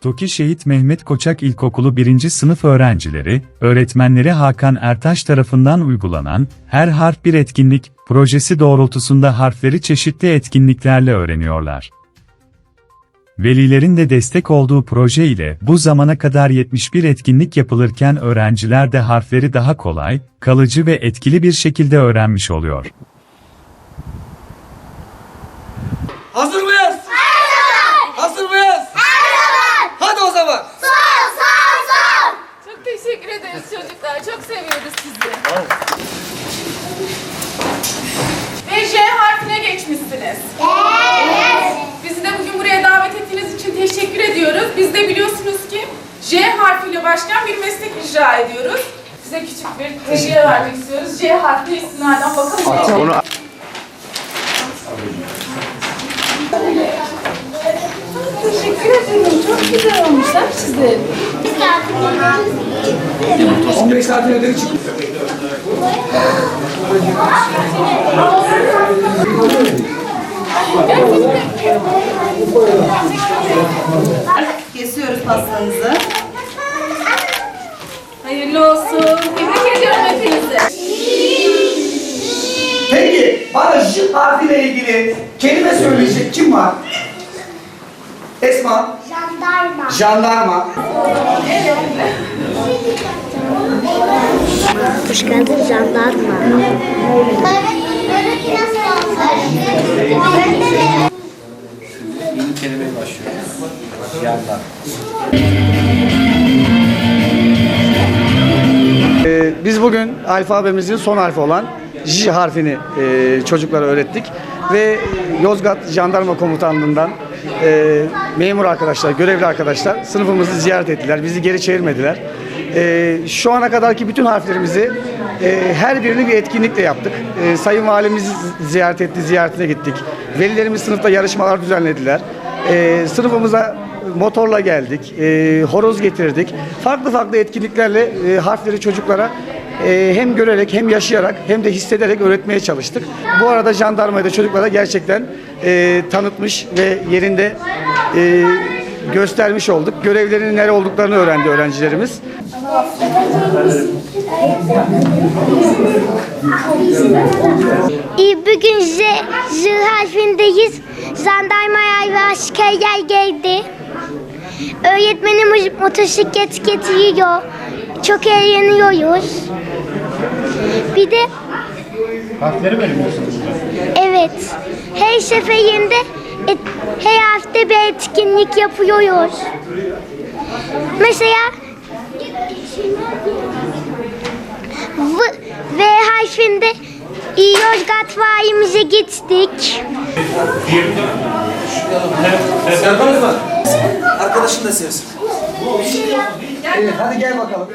TOKİ Şehit Mehmet Koçak İlkokulu 1. sınıf öğrencileri, öğretmenleri Hakan Ertaş tarafından uygulanan Her Harf Bir Etkinlik projesi doğrultusunda harfleri çeşitli etkinliklerle öğreniyorlar. Velilerin de destek olduğu proje ile bu zamana kadar 71 etkinlik yapılırken öğrenciler de harfleri daha kolay, kalıcı ve etkili bir şekilde öğrenmiş oluyor. Hazır mıyız? Hazır mıyız? Hadi o zaman. Çok teşekkür ederiz çocuklar. Çok seviyoruz sizi. Ve J harfine geçmişsiniz. Bizi de bugün buraya davet ettiğiniz için teşekkür ediyoruz. Biz de biliyorsunuz ki J harfiyle başlayan bir meslek icra ediyoruz. Size küçük bir hediye vermek istiyoruz. J harfli isimlerden bakalım. Teşekkür ederim. Çok güzel olmuşlar sizlerin. 15 saatin ödevi çıktı. Kesiyoruz pastanızı. Olsun. Tebrik ediyorum hepinizi. Peki bana J harfiyle ilgili kelime söyleyecek kim var? Esma. Jandarma. Jandarma. Hoş geldin jandarma. Yeni kelimeye başlıyoruz. Yandan. Ee, Biz bugün alfabemizin son harfi olan J harfini e, çocuklara öğrettik ve Yozgat Jandarma Komutanlığı'ndan e, memur arkadaşlar, görevli arkadaşlar sınıfımızı ziyaret ettiler, bizi geri çevirmediler. E, şu ana kadarki bütün harflerimizi e, her birini bir etkinlikle yaptık. E, Sayın Valimizi ziyaret etti, ziyaretine gittik. Velilerimiz sınıfta yarışmalar düzenlediler. E, sınıfımıza motorla geldik, e, horoz getirdik. Farklı farklı etkinliklerle e, harfleri çocuklara e, hem görerek hem yaşayarak hem de hissederek öğretmeye çalıştık. Bu arada jandarmayı da çocuklara gerçekten e, tanıtmış ve yerinde e, göstermiş olduk. Görevlerinin nere olduklarını öğrendi öğrencilerimiz. İyi bugün J, J harfindeyiz. Jandarma ve askerler geldi. Öğretmenimiz motosiklet getiriyor. Çok eğleniyoruz. Bir de Harfleri mi öğreniyorsunuz? evet her seferinde et, her hafta bir etkinlik yapıyoruz. Mesela V, v harfinde Yozgat valimize gittik. Serkan mı? Arkadaşın da sevsin. Evet hadi gel bakalım.